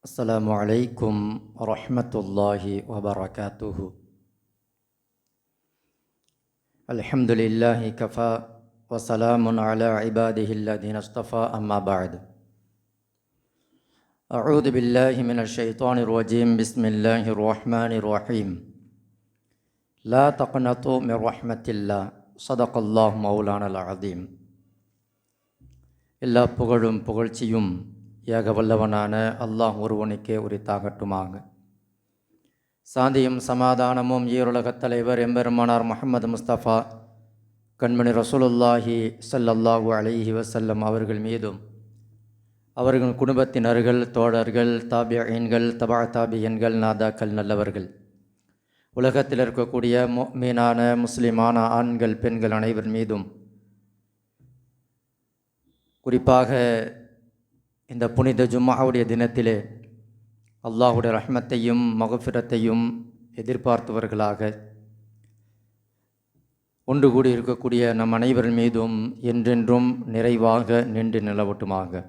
Assalamualaikum warahmatullahi wabarakatuh Alhamdulillahi kafa wa salamun ala ibadihi alladhina astafa amma ba'd أعوذ بالله من الشيطان الرجيم بسم الله الرحمن الرحيم لا تقنطوا من رحمة الله صدق الله مولانا العظيم إلا ஏக வல்லவனான அல்லாஹ் ஒருவனுக்கே உரித்தாகட்டுமாக. சாந்தியும் சமாதானமும் ஈருலகத் தலைவர் எம்பெருமானார் முகமது முஸ்தபா கண்மணி ரசூலுல்லாஹி ஸல்லல்லாஹு அலிஹி வசல்லம் அவர்கள் மீதும் அவர்கள் குடும்பத்தினர்கள் தோழர்கள் தாபியன்கள் தபா தாபியன்கள் நாதாக்கள் நல்லவர்கள் உலகத்தில் இருக்கக்கூடிய மீனான முஸ்லிமான ஆண்கள் பெண்கள் அனைவர் மீதும் குறிப்பாக இந்த புனித ஜும்மாவுடைய தினத்திலே அல்லாஹுடைய ரஹ்மத்தையும் மகஃபிரத்தையும் எதிர்பார்த்தவர்களாக ஒன்று கூடி இருக்கக்கூடிய நம் அனைவர் மீதும் என்றென்றும் நிறைவாக நின்று நிலவட்டுமாக.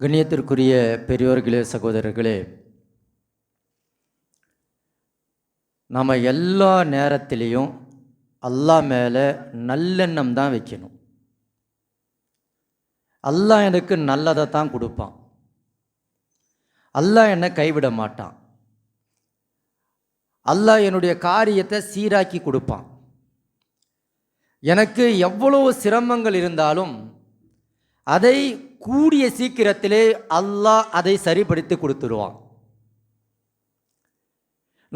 கண்ணியத்திற்குரிய பெரியோர்களே சகோதரர்களே நம்ம எல்லா நேரத்திலையும் அல்லாஹ் மேலே நல்லெண்ணம் தான் வைக்கணும். அல்லாஹ் எனக்கு நல்லதை தான் கொடுப்பான். அல்லாஹ் என்னை கைவிட மாட்டான். அல்லாஹ் என்னுடைய காரியத்தை சீராக்கி கொடுப்பான். எனக்கு எவ்வளோ சிரமங்கள் இருந்தாலும் அதை கூடிய சீக்கிரத்திலே அல்லாஹ் அதை சரிப்படுத்தி கொடுத்துருவான்.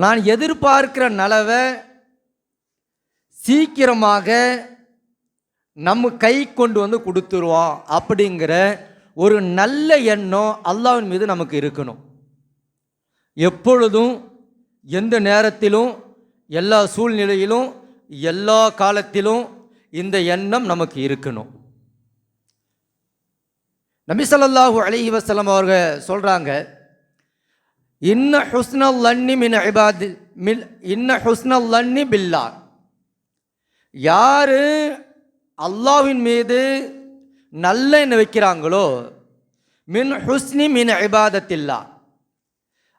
நான் எதிர்பார்க்கிற நலவை சீக்கிரமாக நம்ம கை கொண்டு வந்து கொடுத்துருவோம் அப்படிங்கிற ஒரு நல்ல எண்ணம் அல்லாவின் மீது நமக்கு இருக்கணும். எப்பொழுதும் எந்த நேரத்திலும் எல்லா சூழ்நிலையிலும் எல்லா காலத்திலும் இந்த எண்ணம் நமக்கு இருக்கணும். நபி ஸல்லல்லாஹு அலைஹி வஸல்லம் அவர்கள் சொல்கிறாங்க இன்ன ஹுஸ்னல் லன்னி மின் இபாதி மில் இன்ன ஹுஸ்னல் லன்னி பில்லா யார் அல்லாஹ்வின் மீது நல்ல என்ன வைக்கிறாங்களோ? மின் ஹுஸ்னி மின் இபாதத்தில்லா.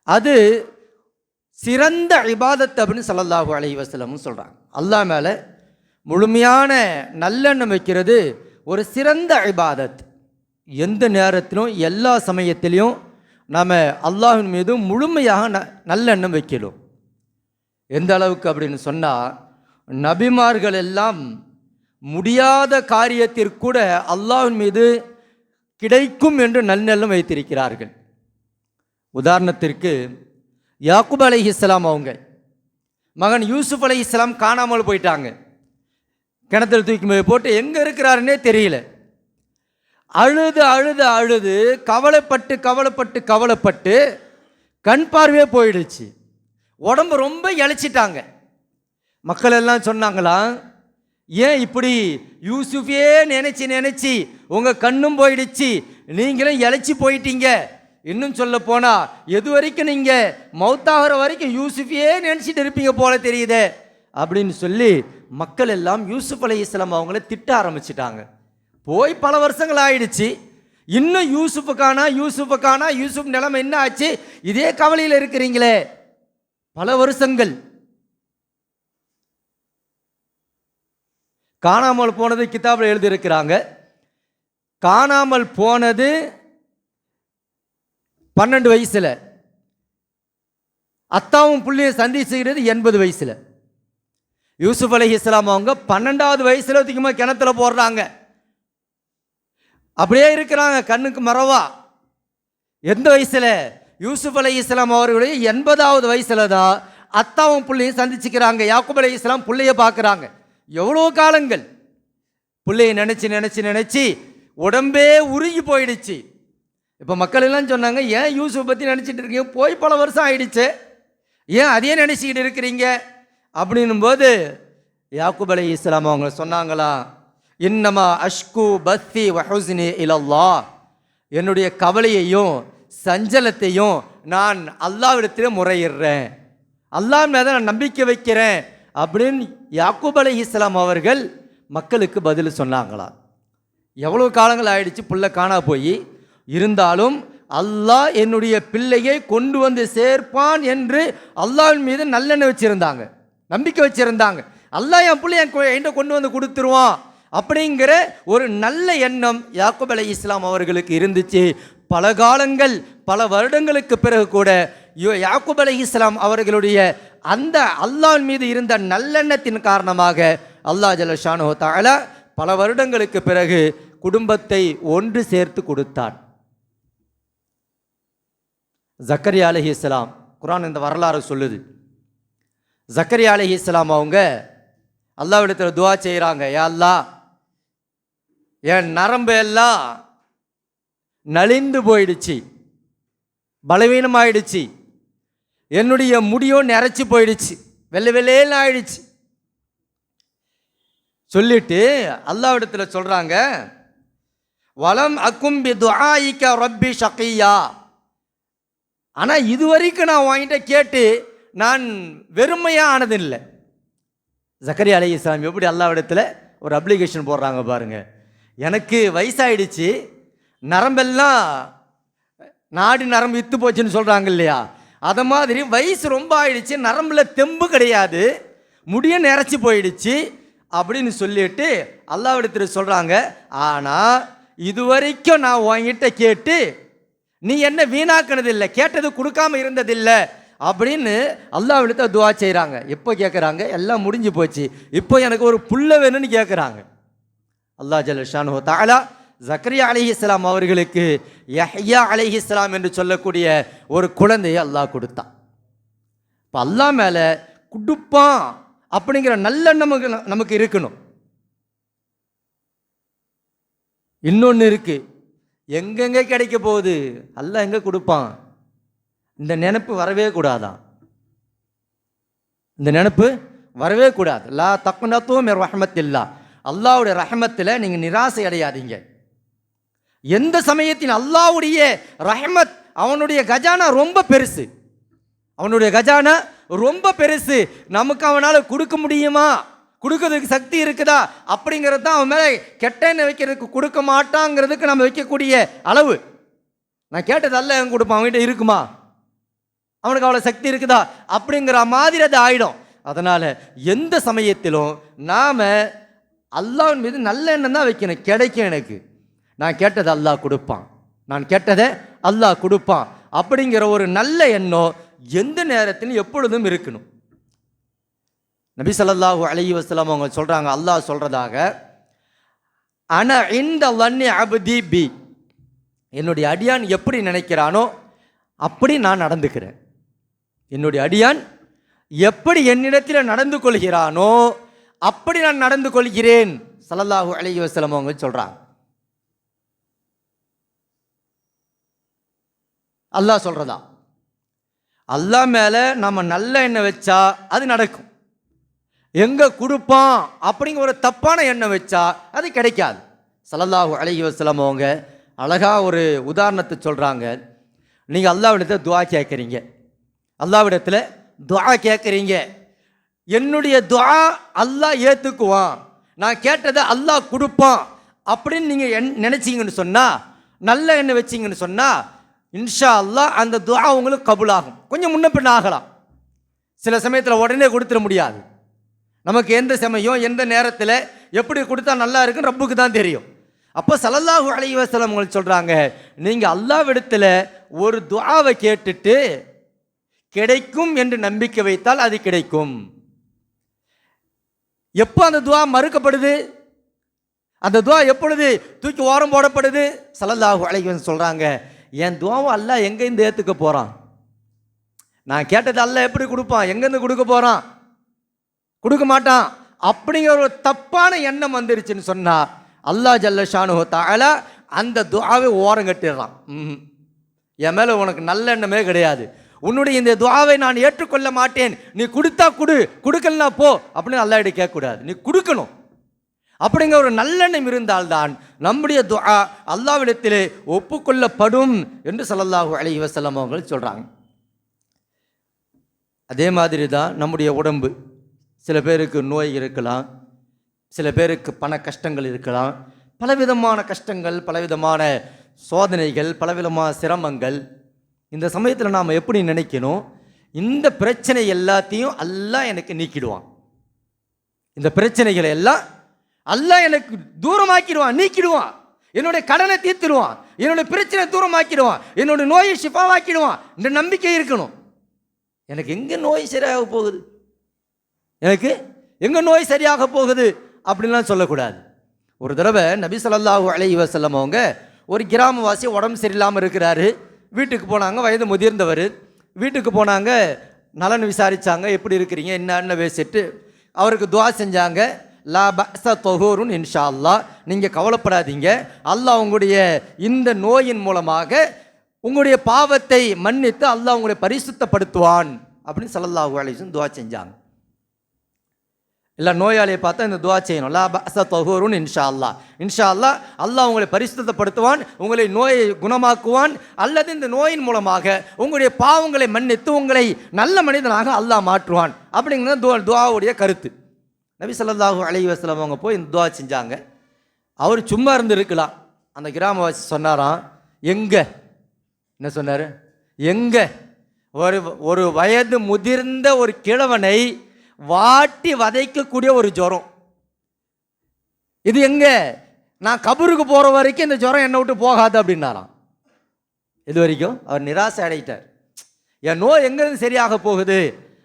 அது சிறந்த இபாதத் அப்படின்னு ஸல்லல்லாஹு அலைஹி வஸல்லமும் சொல்கிறாங்க அல்லாஹ் மேலே முழுமையான நல்லெண்ணம் வைக்கிறது ஒரு சிறந்த இபாதத். எந்த நேரத்திலும் எல்லா சமயத்திலையும் நாம் அல்லாஹின் மீது முழுமையாக ந நல்லெண்ணம் வைக்கணும் எந்த அளவுக்கு அப்படின்னு சொன்னால் நபிமார்கள் எல்லாம் முடியாத காரியத்திற்கூட அல்லாஹின் மீது கிடைக்கும் என்று நல்நெல்லம் வைத்திருக்கிறார்கள். உதாரணத்திற்கு யாக்குப் அலை இஸ்லாம் அவங்க மகன் யூசுப் அலை இஸ்லாம் காணாமல் போயிட்டாங்க. கிணத்துல தூக்கி போய் போட்டு எங்கே இருக்கிறாருன்னே தெரியல. அழுது அழுது அழுது கவலைப்பட்டு கவலைப்பட்டு கவலைப்பட்டு கண் பார்வையே போயிடுச்சு. உடம்பு ரொம்ப இழைச்சிட்டாங்க மக்கள் எல்லாம் சொன்னாங்களாம் ஏன் இப்படி யூசுஃபே நினச்சி நினச்சி உங்கள் கண்ணும் போயிடுச்சு? நீங்களும் இழைச்சி போயிட்டீங்க. இன்னும் சொல்ல போனால் எது வரைக்கும் நீங்கள் மௌத்தாகிற வரைக்கும் யூசுஃபே நினச்சிட்டு இருப்பீங்க போல தெரியுதே அப்படின்னு சொல்லி மக்கள் எல்லாம் யூசுப் அலி இஸ்லாம் அவங்கள திட்ட ஆரம்பிச்சிட்டாங்க. போய் பல வருஷங்கள் ஆயிடுச்சு. இன்னும் யூசுஃபுக்கானா யூசுஃபுக்கானா யூசுப் நிலைமை என்ன ஆச்சு? இதே கவலையில் இருக்கிறீங்களே. பல வருஷங்கள் காணாமல் போனது கித்தாபில் எழுதியிருக்கிறாங்க. காணாமல் போனது பன்னெண்டு வயசில். அத்தாவும் புள்ளியும் சந்திச்சுக்கிறது எண்பது வயசில். யூசுப் அலி இஸ்லாம் அவங்க பன்னெண்டாவது வயசில் அதிகமாக கிணத்துல போடுறாங்க. அப்படியே இருக்கிறாங்க கண்ணுக்கு மறவா. எந்த வயசில்? யூசுப் அலி இஸ்லாம் அவர்களுடைய எண்பதாவது வயசில் தான் அத்தாவும் பிள்ளையும் சந்திச்சுக்கிறாங்க. யாக்குப் அலி இஸ்லாம் பிள்ளைய பார்க்குறாங்க. எவ்வளோ காலங்கள்? பிள்ளைய நினச்சி நினச்சி நினச்சி உடம்பே உருகி போயிடுச்சு. இப்போ மக்கள் எல்லாம் சொன்னாங்க ஏன் யூசுஃப் பற்றி நினச்சிட்டு இருக்கீங்க? போய் பல வருஷம் ஆயிடுச்சு. ஏன் அதையே நினச்சிக்கிட்டு இருக்கிறீங்க? அப்படின்னும் போது யாக்குப் அலி இஸ்லாம் அவங்க சொன்னாங்களா இன்னமா அஷ்கு பத்தி வஹுஸ்னி இலல்லா என்னுடைய கவலையையும் சஞ்சலத்தையும் நான் அல்லாவிடத்தில் முறையிடுறேன். அல்லா மேலே நான் நம்பிக்கை வைக்கிறேன். அப்படின்னு யாக்கூப் அலை இஸ்லாம் அவர்கள் மக்களுக்கு பதில் சொன்னாங்களா? எவ்வளோ காலங்கள் ஆயிடுச்சு புள்ள காணா போய். இருந்தாலும் அல்லாஹ் என்னுடைய பிள்ளையை கொண்டு வந்து சேர்ப்பான் என்று அல்லாவின் மீது நல்லெண்ணெய் வச்சுருந்தாங்க. நம்பிக்கை வச்சுருந்தாங்க. அல்லாஹ் என் பிள்ளை என் என்கிட்ட கொண்டு வந்து கொடுத்துருவான் அப்படிங்கிற ஒரு நல்ல எண்ணம் யாக்குப் அலை இஸ்லாம் அவர்களுக்கு இருந்துச்சு. பல காலங்கள் பல வருடங்களுக்கு பிறகு கூட யாக்குப் அலி இஸ்லாம் அவர்களுடைய அந்த அல்லாஹ் மீது இருந்த நல்லெண்ணத்தின் காரணமாக அல்லாஹ் ஜலஷானு தாலா பல வருடங்களுக்கு பிறகு குடும்பத்தை ஒன்று சேர்த்து கொடுத்தான் ஜக்கரியா அலஹி இஸ்லாம் குரான் இந்த வரலாறு சொல்லுது. ஜக்கரியா அலஹி இஸ்லாம் அவங்க அல்லாவிடத்தில் துவா செய்கிறாங்க ஏ அல்லாஹ் என் நரம்பு எல்லாம் நலிந்து போயிடுச்சு பலவீனமாயிடுச்சு என்னுடைய முடியும் நிறச்சி போயிடுச்சு. வெள்ளை வெள்ளையெல்லாம் ஆயிடுச்சு. சொல்லிட்டு அல்லாவிடத்தில் சொல்கிறாங்க வளம் அக்கும்பி துஆயிக்க ரப்பி ஷக்கியா ஆனால் இது வரைக்கும் நான் வாங்கிட்ட கேட்டு நான் வெறுமையாக ஆனதில்லை. ஜக்கரி அலி இஸ்லாம் எப்படி அல்லாவிடத்தில் ஒரு அப்ளிகேஷன் போடுறாங்க பாருங்கள் எனக்கு வயசாயிடுச்சு. நரம்பெல்லாம் நாடி நரம்பு இத்து போச்சுன்னு சொல்கிறாங்க இல்லையா? அதை மாதிரி வயசு ரொம்ப ஆயிடுச்சு நரம்புல தெம்பு கிடையாது முடிய நிறச்சி போயிடுச்சு அப்படின்னு சொல்லிட்டு அல்லாவிடத்தில் சொல்கிறாங்க ஆனால் இதுவரைக்கும் நான் உங்ககிட்ட கேட்டு நீ என்ன வீணாக்கினதில்லை கேட்டது கொடுக்காம இருந்ததில்லை அப்படின்னு அல்லாவிடத்தை துவா செய்கிறாங்க எப்போ கேட்குறாங்க எல்லாம் முடிஞ்சு போச்சு. இப்போ எனக்கு ஒரு புள்ள வேணும்னு கேட்குறாங்க அல்லாஹ் ஹோ தாலா ஜக்கரியா அலிஹிஸ்லாம் அவர்களுக்கு யஹ்யா அலிஹிஸ்லாம் என்று சொல்லக்கூடிய ஒரு குழந்தையை அல்லாஹ் கொடுத்தான். இப்போ அல்லாஹ் மேலே குடுப்பான் அப்படிங்கிற நல்ல நமக்கு நமக்கு இருக்கணும். இன்னொன்று இருக்குது எங்கெங்கே கிடைக்க போகுது? அல்லாஹ் எங்கே கொடுப்பான்? இந்த நினைப்பு வரவே கூடாதான். இந்த நினப்பு வரவே கூடாது. லா தக்குனத்துவம் ரஹமத்தில்லா. அல்லாவுடைய ரஹமத்தில் நீங்கள் நிராசை அடையாதீங்க. எந்த சமயத்தின் அல்லாவுடைய ரஹமத் அவனுடைய கஜானா ரொம்ப பெருசு. அவனுடைய கஜானா ரொம்ப பெருசு. நமக்கு அவனால் கொடுக்க முடியுமா? கொடுக்கறதுக்கு சக்தி இருக்குதா? அப்படிங்கிறது தான் அவன் மேலே கெட்ட வைக்கிறதுக்கு கொடுக்க மாட்டாங்கிறதுக்கு நம்ம வைக்கக்கூடிய அளவு. நான் கேட்டதல்ல எங்க கொடுப்பான் அவன்கிட்ட இருக்குமா? அவனுக்கு அவ்வளோ சக்தி இருக்குதா? அப்படிங்கிற மாதிரி அது ஆயிடும். அதனால் எந்த சமயத்திலும் நாம் அல்லாவின் மீது நல்ல எண்ணம் தான் வைக்கணும். கிடைக்கும் எனக்கு. நான் கேட்டதை அல்லாஹ் கொடுப்பான். நான் கேட்டதை அல்லாஹ் கொடுப்பான். அப்படிங்கிற ஒரு நல்ல எண்ணம் எந்த நேரத்திலும் எப்பொழுதும் இருக்கணும். நபி ஸல்லல்லாஹு அலி வஸ்லாம் அவங்க சொல்கிறாங்க அல்லாஹ் சொல்கிறதாக அன இந்த வன்னி அபுதி பி. என்னுடைய அடியான் எப்படி நினைக்கிறானோ அப்படி நான் நடந்துக்கிறேன். என்னுடைய அடியான் எப்படி என்னிடத்தில் நடந்து கொள்கிறானோ அப்படி நான் நடந்து கொள்கிறேன். சல்லல்லாஹூ அலி வஸல்லம் அவங்க சொல்கிறாங்க அல்லாஹ் சொல்கிறதா அல்லாஹ் மேலே நம்ம நல்ல எண்ணெய் வச்சா அது நடக்கும். எங்கே கொடுப்பான் அப்படிங்கிற ஒரு தப்பான எண்ணம் வச்சா அது கிடைக்காது. ஸல்லல்லாஹு அழகி வசலம் அவங்க அழகாக ஒரு உதாரணத்தை சொல்கிறாங்க நீங்கள் அல்லாவிடத்தில் துவா கேட்குறீங்க. அல்லாவிடத்தில் துவா கேட்குறீங்க. என்னுடைய துவா அல்லாஹ் ஏற்றுக்குவான் நான் கேட்டதை அல்லாஹ் கொடுப்பான் அப்படின்னு நீங்கள் என் நினச்சிங்கன்னு சொன்னால் நல்ல எண்ணெய் வச்சிங்கன்னு சொன்னால் இன்ஷா அல்லாஹ் அந்த துவா உங்களுக்கு கபூலாகும். கொஞ்சம் முன்ன பின்ன ஆகலாம். சில சமயத்தில் உடனே கொடுத்துட முடியாது. நமக்கு எந்த சமயம் எந்த நேரத்தில் எப்படி கொடுத்தா நல்லா இருக்குன்னு ரப்புக்கு தான் தெரியும். அப்போ சலல்லாஹு அலைஹி வஸல்லம் உங்களுக்கு சொல்கிறாங்க நீங்கள் அல்லாவிடத்தில் ஒரு துவாவை கேட்டுட்டு கிடைக்கும் என்று நம்பிக்கை வைத்தால் அது கிடைக்கும். எப்போ அந்த துவா மறுக்கப்படுது? அந்த துவா எப்பொழுது தூக்கி ஓரம் போடப்படுது? சலல்லாஹு அலைவன் சொல்கிறாங்க என் துவாவை அல்லாஹ் எங்கேருந்து ஏற்றுக்க போகிறான் நான் கேட்டது அல்லாஹ் எப்படி கொடுப்பான்? எங்கேருந்து கொடுக்க போகிறான் கொடுக்க மாட்டான். அப்படிங்கிற ஒரு தப்பான எண்ணம் வந்துருச்சுன்னு சொன்னால் அல்லாஹ் ஜல்ல ஷானு அந்த துவாவை ஓரம் கட்டிடுறான். என் மேலே உனக்கு நல்ல எண்ணமே கிடையாது. உன்னுடைய இந்த துவாவை நான் ஏற்றுக்கொள்ள மாட்டேன். நீ கொடுத்தா கொடு கொடுக்கலனா போ அப்படின்னு அல்லாஹ்கிட்ட கேட்கக்கூடாது. நீ கொடுக்கணும். அப்படிங்கிற ஒரு நல்லெண்ணம் இருந்தால்தான் நம்முடைய துஆ அல்லாவிடத்திலே ஒப்புக்கொள்ளப்படும் என்று ஸல்லல்லாஹு அலி வசலம் அவங்க சொல்கிறாங்க அதே மாதிரி தான் நம்முடைய உடம்பு. சில பேருக்கு நோய் இருக்கலாம் சில பேருக்கு பண கஷ்டங்கள் இருக்கலாம். பலவிதமான கஷ்டங்கள் பலவிதமான சோதனைகள் பலவிதமான சிரமங்கள். இந்த சமயத்தில் நாம் எப்படி நினைக்கணும்? இந்த பிரச்சனை எல்லாத்தையும் எல்லாம் எனக்கு நீக்கிடுவான். இந்த பிரச்சனைகளை எல்லாம் அல்லாஹ் எனக்கு தூரமாக்கிடுவான் நீக்கிடுவான். என்னுடைய கடனை தீர்த்துடுவான் என்னுடைய பிரச்சனை தூரமாக்கிடுவான் என்னுடைய நோயை ஷிஃபாவாக்கிடுவான். இந்த நம்பிக்கை இருக்கணும். எனக்கு எங்கே நோய் சரியாக போகுது? எனக்கு எங்கே நோய் சரியாக போகுது? அப்படின்லாம் சொல்லக்கூடாது. ஒரு தடவை நபி சொல்லாஹூ அலைஹி வசல்லம் அவங்க ஒரு கிராமவாசி உடம்பு சரியில்லாமல் இருக்கிறாரு. வீட்டுக்கு போனாங்க வயது முதிர்ந்தவர். வீட்டுக்கு போனாங்க நலன் விசாரித்தாங்க எப்படி இருக்கிறீங்க என்னன்னு பேசிட்டு அவருக்கு துவா செஞ்சாங்க. லா பஸ தொகூருன் இன்ஷா அல்லாஹ் நீங்கள் கவலைப்படாதீங்க. அல்லாஹ் உங்களுடைய இந்த நோயின் மூலமாக உங்களுடைய பாவத்தை மன்னித்து அல்லாஹ் உங்களை பரிசுத்தப்படுத்துவான் அப்படின்னு ஸல்லல்லாஹு அலிசும் துவா செஞ்சாங்க. இல்லை நோயாளியை பார்த்தா இந்த துவா செய்யணும். லா பஸ தொகூருன் இன்ஷா அல்லா இன்ஷா அல்லா அல்லாஹ் உங்களை பரிசுத்தப்படுத்துவான் உங்களை நோயை குணமாக்குவான் அல்லது இந்த நோயின் மூலமாக உங்களுடைய பாவங்களை மன்னித்து உங்களை நல்ல மனிதனாக அல்லாஹ் மாற்றுவான். அப்படிங்கிறது துவாவுடைய கருத்து. நபி ஸல்லல்லாஹு அலி வஸ்லம் அவங்க போய் இந்த துவா செஞ்சாங்க. அவர் சும்மா இருந்து இருக்கலாம் அந்த கிராமவாசி சொன்னாராம் எங்க? என்ன சொன்னார்? எங்க? ஒரு ஒரு வயது முதிர்ந்த ஒரு கிழவனை வாட்டி வதைக்கக்கூடிய ஒரு ஜுரம். இது எங்க? நான் கபருக்கு போகிற வரைக்கும் இந்த ஜுரம் என்னை விட்டு போகாது அப்படின்னாராம். இது வரைக்கும் அவர் நிராசை அடையிட்டார். என் நோய் எங்கேருந்து சரியாக போகுது?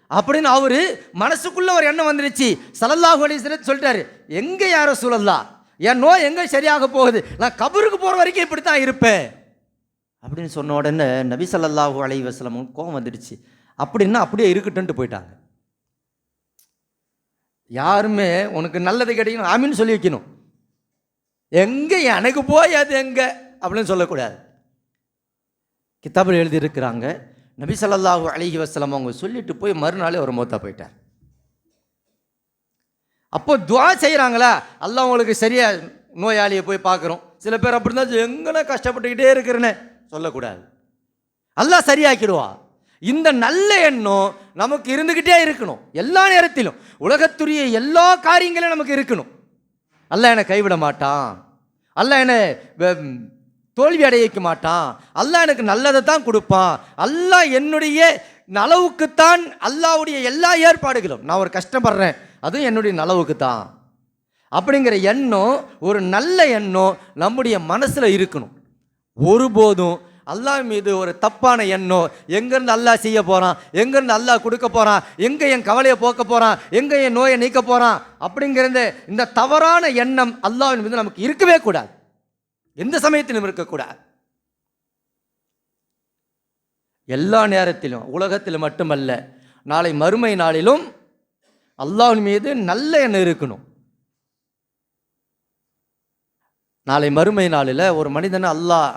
அப்படின்னு அவரு மனசுக்குள்ள ஒரு எண்ணம் வந்துருச்சு. சலல்லாஹு அலைஹி சொல்லிட்டாரு எங்க யாரோ சூழல்லா என் நோய் எங்க சரியாக போகுது? நான் கபருக்கு போற வரைக்கும் இப்படி தான் இருப்பேன். அப்படின்னு சொன்ன உடனே நபி ஸல்லல்லாஹு அலை வஸல்லம் கோவம் வந்துடுச்சு அப்படின்னா அப்படியே இருக்கட்டும்ட்டு போயிட்டாங்க. யாருமே உனக்கு நல்லது கிடைக்கணும் ஆமின்னு சொல்லி வைக்கணும். எங்க? எனக்கு போய் அது எங்க? அப்படின்னு சொல்லக்கூடாது. கித்தாபில் எழுதியிருக்கிறாங்க நபி ஸல்லல்லாஹு அலிஹி வசலம் அவங்க சொல்லிட்டு போய் மறுநாளே அவர் மௌத்தா போயிட்டார். அப்போ துவா செய்கிறாங்களா எல்லாம் உங்களுக்கு சரியா நோயாளியை போய் பார்க்குறோம். சில பேர் அப்படி இருந்தால் எங்கன்னா கஷ்டப்பட்டுக்கிட்டே இருக்கிறேன்னு சொல்லக்கூடாது. எல்லாம் சரியாக்கிடுவா. இந்த நல்ல எண்ணம் நமக்கு இருந்துக்கிட்டே இருக்கணும். எல்லா நேரத்திலும். உலகத்துரிய எல்லா காரியங்களும் நமக்கு இருக்கணும். அல்ல என்னை கைவிட மாட்டான். அல்ல என்னை வெ- தோல்வி அடைய வைக்க மாட்டான். அல்லாஹ் எனக்கு நல்லதை தான் கொடுப்பான். அல்லாஹ் என்னுடைய நலவுக்குத்தான் அல்லாவுடைய எல்லா ஏற்பாடுகளும். நான் ஒரு கஷ்டப்படுறேன். அதுவும் என்னுடைய நலவுக்கு தான் அப்படிங்கிற எண்ணம் ஒரு நல்ல எண்ணம் நம்முடைய மனசில் இருக்கணும். ஒருபோதும் அல்லாஹ் மீது ஒரு தப்பான எண்ணம் எங்கேருந்து அல்லாஹ் செய்ய போகிறான் எங்கேருந்து அல்லாஹ் கொடுக்க போகிறான் எங்கே என் கவலையை போக்க போகிறான் எங்கே என் நோயை நீக்க போகிறான் அப்படிங்கிறது இந்த தவறான எண்ணம் அல்லாவின் மீது நமக்கு இருக்கவே கூடாது. எந்த சமயத்திலும் இருக்கக்கூடாது. எல்லா நேரத்திலும் உலகத்தில் மட்டுமல்ல நாளை மறுமை நாளிலும் அல்லாஹின் மீது நல்ல எண்ணம் இருக்கணும். நாளை மறுமை நாளில் ஒரு மனிதனை அல்லாஹ்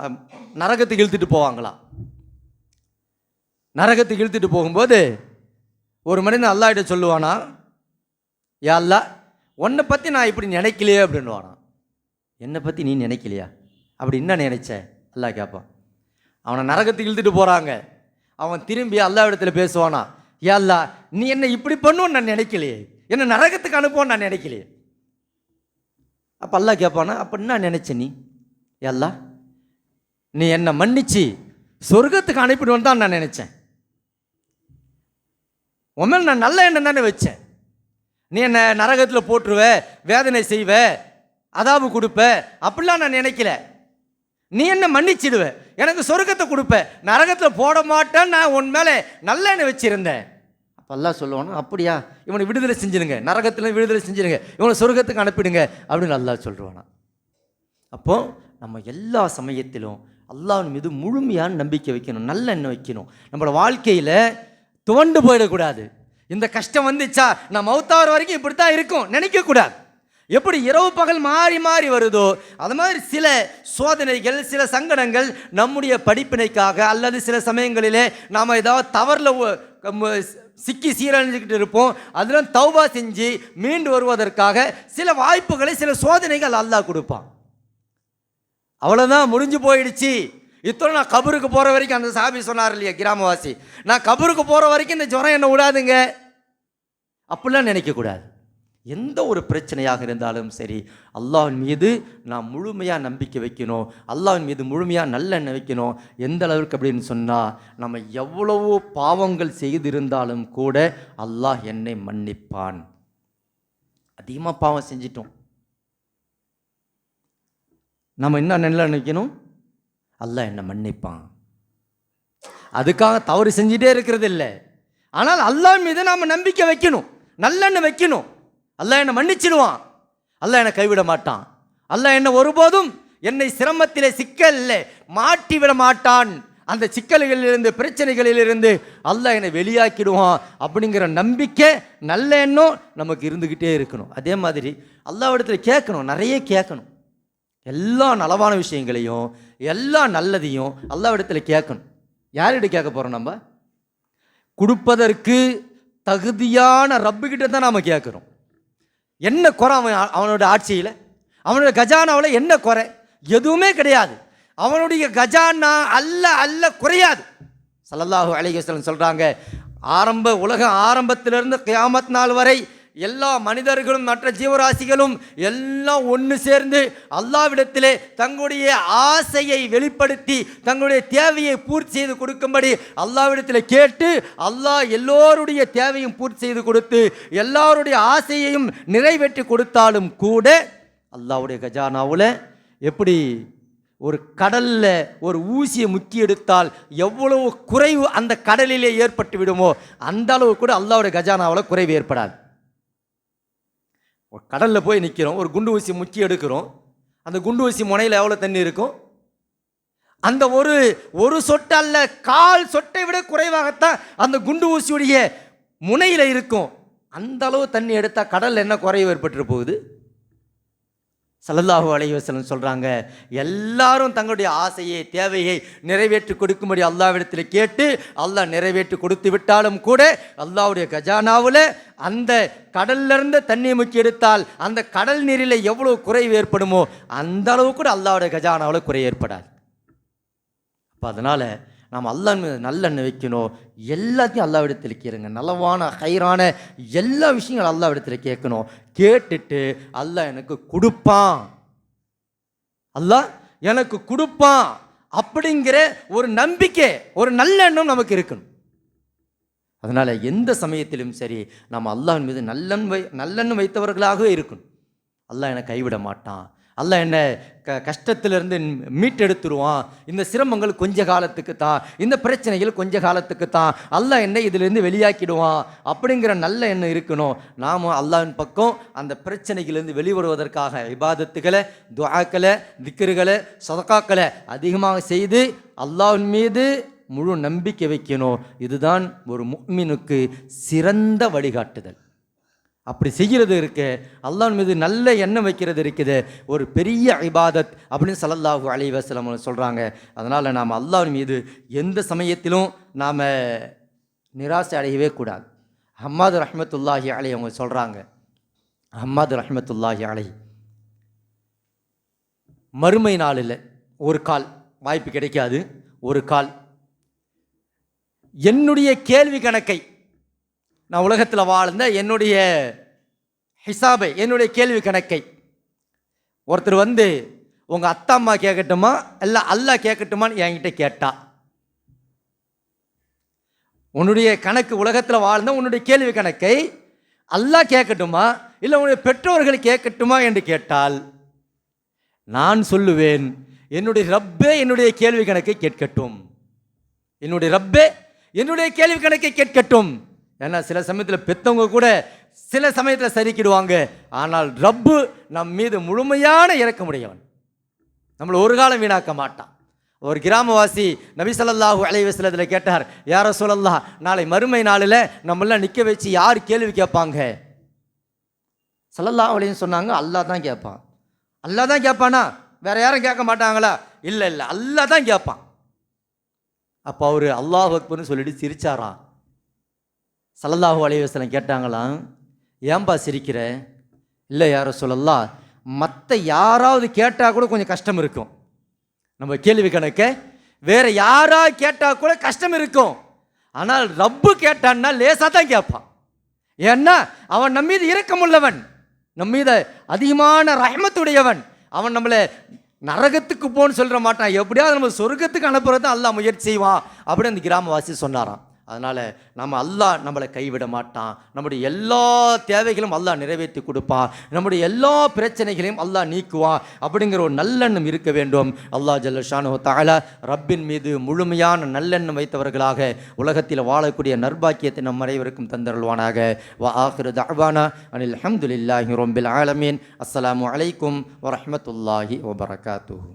நரகத்தை நரகத்துக்கு இழுத்துட்டு போவாங்களா? நரகத்துக்கு இழுத்துட்டு போகும்போது ஒரு மனிதன் அல்லாட்ட சொல்லுவானா யா அல்லா உன்னை பற்றி நான் இப்படி நினைக்கலையே அப்படின்னுவானா. என்னை பற்றி நீ நினைக்கலையா? அப்படி என்ன நினைச்சேன் அல்லாஹ் கேட்பான் அவனை நரகத்துக்கு இழுத்துட்டு போகிறாங்க அவன் திரும்பி அல்லா இடத்துல பேசுவானா? ஏ அல்லா நீ என்ன இப்படி பண்ணுவோன்னு நான் நினைக்கலையே. என்ன நரகத்துக்கு அனுப்புவோன்னு நான் நினைக்கலையே. அப்போ அல்லாஹ் கேட்பானா அப்போ என்ன நினச்ச நீ? எல்லா நீ என்னை மன்னிச்சு சொர்க்கத்துக்கு அனுப்பிடுவேன்னு தான் நான் நினச்சேன். உண்மையில் நான் நல்ல எண்ணம் தானே வச்சேன். நீ என்னை நரகத்தில் போட்டுருவ வேதனை செய்வ அதாவு கொடுப்ப அப்படிலாம் நான் நினைக்கல. நீ என்ன மன்னிச்சிடுவ? எனக்கு சொர்க்கத்தை கொடுப்ப. நரகத்தில் போட மாட்டேன்னு நான் உன் மேலே நல்ல எண்ணம் வச்சுருந்தேன். அப்போ சொல்லுவானு அப்படியா? இவனை விடுதலை செஞ்சிருங்க. நரகத்தில் விடுதலை செஞ்சிருங்க. இவனை சொர்க்கத்துக்கு அனுப்பிடுங்க. அப்படின்னு நல்லா சொல்லுவானா. அப்போ நம்ம எல்லா சமயத்திலும் அல்லாவின் மீது முழுமையான நம்பிக்கை வைக்கணும் நல்ல எண்ணம் வைக்கணும். நம்மளோட வாழ்க்கையில் துவண்டு போயிடக்கூடாது. இந்த கஷ்டம் வந்துச்சா? நான் மௌத்தாகிற வரைக்கும் இப்படி தான் இருக்கும். நினைக்கக்கூடாது. எப்படி இரவு பகல் மாறி மாறி வருதோ அது மாதிரி சில சோதனைகள் சில சங்கடங்கள் நம்முடைய படிப்பினைக்காக அல்லது சில சமயங்களிலே நாம் ஏதாவது தவறில் சிக்கி சீரழிஞ்சுக்கிட்டு இருப்போம். அதெல்லாம் தௌபா செஞ்சு மீண்டு வருவதற்காக சில வாய்ப்புகளை சில சோதனைகள் அல்லாஹ் கொடுப்பான். அவ்வளோதான் முடிஞ்சு போயிடுச்சு. இத்தனை நான் கபருக்கு போகிற வரைக்கும் அந்த சாபி சொன்னார் இல்லையா கிராமவாசி? நான் கபருக்கு போகிற வரைக்கும் இந்த ஜுரம் என்ன விடாதுங்க. அப்படிலாம் நினைக்கக்கூடாது. எந்த ஒரு பிரச்சனையாக இருந்தாலும் சரி அல்லாஹின் மீது நாம் முழுமையாக நம்பிக்கை வைக்கணும். அல்லாஹின் மீது முழுமையாக நல்லெண்ணெய் வைக்கணும். எந்த அளவுக்கு அப்படின்னு சொன்னால் நம்ம எவ்வளவோ பாவங்கள் செய்திருந்தாலும் கூட அல்லாஹ் என்னை மன்னிப்பான். அதிகமாக பாவம் செஞ்சிட்டோம். நம்ம என்ன நல்ல நினைக்கணும் அல்லாஹ் என்னை மன்னிப்பான். அதுக்காக தவறு செஞ்சிட்டே இருக்கிறது இல்லை. ஆனால் அல்லாஹ் மீது நாம் நம்பிக்கை வைக்கணும். நல்லெண்ணெய் வைக்கணும். அல்ல என்னை மன்னிச்சிடுவான். அல்ல என்னை கைவிட மாட்டான். அல்ல என்னை ஒருபோதும் என்னை சிரமத்திலே சிக்கல்ல மாட்டி விட மாட்டான். அந்த சிக்கல்களிலிருந்து பிரச்சனைகளிலிருந்து அல்லாஹ் என்னை வெளியாக்கிடுவான் அப்படிங்கிற நம்பிக்கை நல்ல எண்ணம் நமக்கு இருந்துக்கிட்டே இருக்கணும். அதே மாதிரி அல்லாவிடத்தில் கேட்கணும் நிறைய கேட்கணும். எல்லா நலவான விஷயங்களையும் எல்லா நல்லதையும் அல்லாவிடத்தில் கேட்கணும். யார்கிட்ட கேட்க போகிறோம் நம்ம? கொடுப்பதற்கு தகுதியான ரப்புக்கிட்ட தான் நாம் கேட்குறோம். என்ன குறை அவன் அவனோட ஆட்சியில்? அவனோட கஜானாவில் என்ன குறை? எதுவுமே கிடையாது. அவனுடைய கஜானா அல்ல அல்ல குறையாது. சல்லல்லாஹு அலைஹி சொல்கிறாங்க ஆரம்ப உலக ஆரம்பத்திலிருந்து கியாமத் நாள் வரை எல்லா மனிதர்களும் மற்ற ஜீவராசிகளும் எல்லாம் ஒன்று சேர்ந்து அல்லாவிடத்திலே தங்களுடைய ஆசையை வெளிப்படுத்தி தங்களுடைய தேவையை பூர்த்தி செய்து கொடுக்கும்படி அல்லாவிடத்தில் கேட்டு அல்லாஹ் எல்லோருடைய தேவையும் பூர்த்தி செய்து கொடுத்து எல்லாருடைய ஆசையையும் நிறைவேற்றி கொடுத்தாலும் கூட அல்லாஹ்வுடைய கஜானாவில் எப்படி ஒரு கடலில் ஒரு ஊசியை முக்கி எடுத்தால் எவ்வளவு குறைவு அந்த கடலிலே ஏற்பட்டு விடுமோ அந்த அளவு கூட அல்லாவுடைய கஜானாவில் குறைவு ஏற்படாது. ஒரு கடலில் போய் நிற்கிறோம் ஒரு குண்டு ஊசி முக்கி எடுக்கிறோம். அந்த குண்டு ஊசி முனையில் எவ்வளோ தண்ணி இருக்கும்? அந்த ஒரு ஒரு சொட்டு அல்ல கால் சொட்டை விட குறைவாகத்தான் அந்த குண்டு ஊசியுடைய முனையில் இருக்கும். அந்த அளவு தண்ணி எடுத்தால் கடலில் என்ன குறைவு ஏற்பட்டு போகுது? சல்லல்லாஹு அலைஹி சொல்கிறாங்க எல்லாரும் தங்களுடைய ஆசையை தேவையை நிறைவேற்றி கொடுக்கும்படி அல்லாவிடத்தில் கேட்டு அல்லாஹ் நிறைவேற்றி கொடுத்து விட்டாலும் கூட அல்லாவுடைய கஜானாவில் அந்த கடல்லிருந்து தண்ணி தண்ணியை முக்கி எடுத்தால் அந்த கடல் நீரில் எவ்வளோ குறைவு ஏற்படுமோ அந்த அளவு கூட அல்லாவுடைய கஜானாவில் குறை ஏற்படாது. அப்போ அதனால் நாம் அல்லாஹ் மீது நல்லெண்ணெய் வைக்கணும். எல்லாத்தையும் அல்லாவிடத்தில் கேளுங்க. நலவான ஹைரான எல்லா விஷயங்களும் அல்லாவிடத்தில் கேட்கணும். கேட்டுட்டு அல்லாஹ் எனக்கு கொடுப்பான். அல்லாஹ் எனக்கு கொடுப்பான் அப்படிங்கிற ஒரு நம்பிக்கை ஒரு நல்லெண்ணம் நமக்கு இருக்கணும். அதனால் எந்த சமயத்திலும் சரி நாம் அல்லாஹ் மீது நல்லெண் வை நல்லெண்ணம் வைத்தவர்களாகவே இருக்கணும். அல்லாஹ் என்னை கைவிட மாட்டான். அல்லாஹ் என்னை க கஷ்டத்திலிருந்து மீட்டெடுத்துருவான். இந்த சிரமங்கள் கொஞ்ச காலத்துக்கு தான். இந்த பிரச்சனைகள் கொஞ்ச காலத்துக்கு தான். அல்லாஹ் என்னை இதிலிருந்து வெளியாக்கிடுவான். அப்படிங்கிற நல்ல எண்ணம் இருக்கணும். நாம் அல்லாவின் பக்கம் அந்த பிரச்சனைகளிலிருந்து வெளிவருவதற்காக இபாதத்துகளை துவாக்களை திக்கர்களை சதக்காக்களை அதிகமாக செய்து அல்லாவின் மீது முழு நம்பிக்கை வைக்கணும். இதுதான் ஒரு முக்மினுக்கு சிறந்த வழிகாட்டுதல். அப்படி செய்கிறது இருக்கு அல்லாஹ் மீது நல்ல எண்ணம் வைக்கிறது இருக்குது. ஒரு பெரிய இபாதத் அப்படின்னு ஸல்லல்லாஹு அலைஹி சொல்கிறாங்க அதனால் நாம் அல்லாஹ் மீது எந்த சமயத்திலும் நாம் நிராசை அடையவே கூடாது. ஹம்மாது ரஹ்மத்துல்லாஹி அலை அவங்க சொல்கிறாங்க ஹம்மாது ரஹ்மத்துல்லாஹி அலை மறுமை நாளில் ஒரு கால் வாய்ப்பு கிடைக்காது. ஒரு கால். என்னுடைய கேள்வி கணக்கை நான் உலகத்தில் வாழ்ந்த என்னுடைய ஹிசாபை என்னுடைய கேள்வி கணக்கை. ஒருத்தர் வந்து உங்கள் அத்தா அம்மா கேட்கட்டுமா இல்லை அல்லாஹ் கேட்கட்டுமான்னு என்கிட்ட கேட்டா. உன்னுடைய கணக்கு உலகத்தில் வாழ்ந்த உன்னுடைய கேள்வி கணக்கை அல்லாஹ் கேட்கட்டுமா இல்லை உன்னுடைய பெற்றோர்கள் கேட்கட்டுமா என்று கேட்டால் நான் சொல்லுவேன் என்னுடைய ரப்பே என்னுடைய கேள்வி கணக்கை கேட்கட்டும். என்னுடைய ரப்பே என்னுடைய கேள்வி கணக்கை கேட்கட்டும். ஏன்னா சில சமயத்தில் பெத்தவங்க கூட சில சமயத்தில் சரிக்கிடுவாங்க ஆனால் ரப்பு நம் மீது முழுமையான இறக்கமுடையவன் நம்மளை ஒரு காலம் வீணாக்க மாட்டான். ஒரு கிராமவாசி நபி ஸல்லல்லாஹு அலைஹி கேட்டார் யார சொல்லல்லா நாளை மறுமை நாளில் நம்மளாம் நிற்க வச்சு யார் கேள்வி கேட்பாங்க? சல்லல்லா அலைஹி சொன்னாங்க அல்லாஹ் தான் கேட்பான். அல்லாஹ் தான் கேட்பானா? வேற யாரும் கேட்க மாட்டாங்களா? இல்லை இல்லை அல்லாஹ் தான் கேட்பான். அப்போ அவர் அல்லாஹ் அக்பர்னு சொல்லிட்டு சிரிச்சாரான் சல்லல்லாஹு அலைஹி கேட்டாங்களாம் ஏன்பா சிரிக்கிற? இல்லை யார சொல்லலாம் மற்ற யாராவது கேட்டால் கூட கொஞ்சம் கஷ்டம் இருக்கும். நம்ம கேள்வி கணக்க வேறு யாராவது கேட்டால் கூட கஷ்டம் இருக்கும். ஆனால் ரப்பு கேட்டான்னா லேசாக தான் கேட்பான். ஏன்னா அவன் நம்ம மீது இரக்கமுள்ளவன் நம்ம அதிகமான ரஹமத்துடையவன். அவன் நம்மளை நரகத்துக்கு போன்னு சொல்ற மாட்டான். எப்படியாவது நம்ம சொர்க்கத்துக்கு அனுப்புறது தான் அல்லாஹ் முயற்சி செய்வான் அப்படின்னு அந்த கிராமவாசி சொன்னாராம். அதனால் நம்ம அல்லாஹ் நம்மளை கைவிட மாட்டான். நம்முடைய எல்லா தேவைகளும் அல்லாஹ் நிறைவேற்றி கொடுப்பான் நம்முடைய எல்லா பிரச்சனைகளையும் அல்லாஹ் நீக்குவான். அப்படிங்கிற ஒரு நல்லெண்ணம் இருக்க வேண்டும். அல்லாஹ் ஜல்லஷானு தாலா ரப்பின் மீது முழுமையான நல்லெண்ணம் வைத்தவர்களாக உலகத்தில் வாழக்கூடிய நர்பாக்கியத்தை நம் அனைவருக்கும் தந்தருள்வானாக. வா ஆஹிரு தஹ்வானா அனில் அஹமதுல்லாஹி ரொம்பில் ஆலமீன். அஸ்லாம் வலைக்கும் வரமத்துல்லாஹி வபரகாத்துஹு.